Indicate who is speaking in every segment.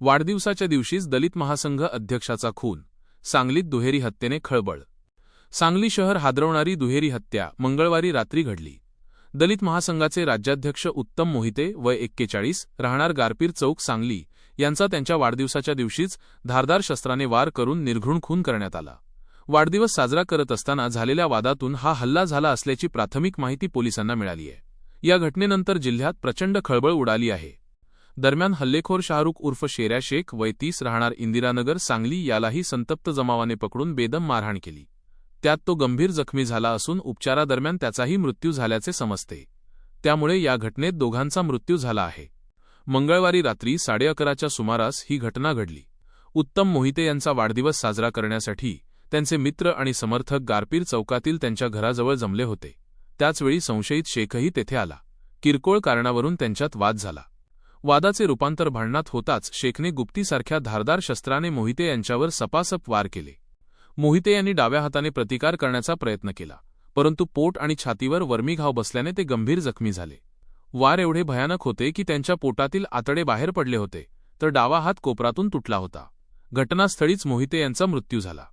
Speaker 1: वाढदिवसाच्या दिवशीच दलित महासंघ अध्यक्षाचा खून सांगलीत दुहेरी हत्येने खळबळ. सांगली शहर हादरवणारी दुहेरी हत्या मंगळवारी रात्री घडली. दलित महासंघाचे राज्याध्यक्ष उत्तम मोहिते वय एक्केचाळीस राहणार गारपीर चौक सांगली यांचा त्यांच्या वाढदिवसाच्या दिवशीच धारदार शस्त्राने वार करून निर्घृण खून करण्यात आला. वाढदिवस साजरा करत असताना झालेल्या वादातून हा हल्ला झाला असल्याची प्राथमिक माहिती पोलिसांना मिळाली आहे या घटनेनंतर जिल्ह्यात प्रचंड खळबळ उडाली आहे. दरम्यान हल्लेखोर शाहरुख उर्फ शेऱ्या शेख वय तीस राहणार इंदिरानगर सांगली यालाही संतप्त जमावाने पकडून बेदम मारहाण केली. त्यात तो गंभीर जखमी झाला असून उपचारादरम्यान त्याचाही मृत्यू झाल्याचे समजते. त्यामुळे या घटनेत दोघांचा मृत्यू झाला आहे. मंगळवारी रात्री साडेअकराच्या सुमारास ही घटना घडली. उत्तम मोहिते यांचा वाढदिवस साजरा करण्यासाठी त्यांचे मित्र आणि समर्थक गारपीर चौकातील त्यांच्या घराजवळ जमले होते. त्याचवेळी संशयित शेखही तेथे आला. किरकोळ कारणावरून त्यांच्यात वाद झाला. वादाचे रूपांतर भांडणात होताच शेखने गुप्तीसारख्या धारदार शस्त्राने मोहिते यांच्यावर सपासप वार केले. मोहिते यांनी डाव्या हाताने प्रतिकार करण्याचा प्रयत्न केला परंतु पोट आणि छातीवर वर्मी घाव बसल्याने ते गंभीर जखमी झाले. वार एवढे भयानक होते की त्यांच्या पोटातील आतडे बाहेर पडले होते तर डावा हात कोपरातून तुटला होता. घटनास्थळीच मोहिते यांचा मृत्यू झाला.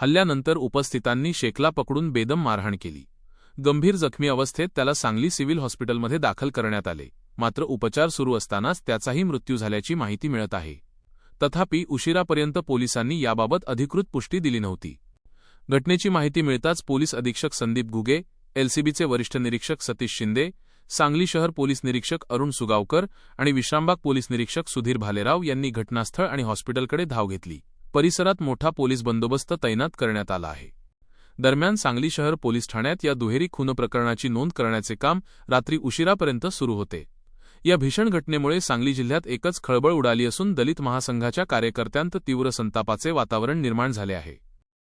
Speaker 1: हल्ल्यानंतर उपस्थितांनी शेखला पकडून बेदम मारहाण केली. गंभीर जखमी अवस्थेत त्याला सांगली सिव्हिल हॉस्पिटलमध्ये दाखल करण्यात आले. मात्र उपचार सुरू असतानाच त्याचाही मृत्यू झाल्याची माहिती मिळत आहे. तथापि उशिरापर्यंत पोलिसांनी याबाबत अधिकृत पुष्टी दिली नव्हती. घटनेची माहिती मिळताच पोलीस अधीक्षक संदीप घुगे एलसीबीचे वरिष्ठ निरीक्षक सतीश शिंदे सांगली शहर पोलीस निरीक्षक अरुण सुगावकर आणि विश्रामबाग पोलीस निरीक्षक सुधीर भालेराव यांनी घटनास्थळ आणि हॉस्पिटलकडे धाव घेतली. परिसरात मोठा पोलीस बंदोबस्त तैनात करण्यात आला आहे. दरम्यान सांगली शहर पोलीस ठाण्यात या दुहेरी खून प्रकरणाची नोंद करण्याचे काम रात्री उशिरापर्यंत सुरू होते. या भीषण घटनेमुळे सांगली जिल्ह्यात एकच खळबळ उडाली असून दलित महासंघाच्या कार्यकर्त्यांत तीव्र संतापाचे वातावरण निर्माण झाले आहे.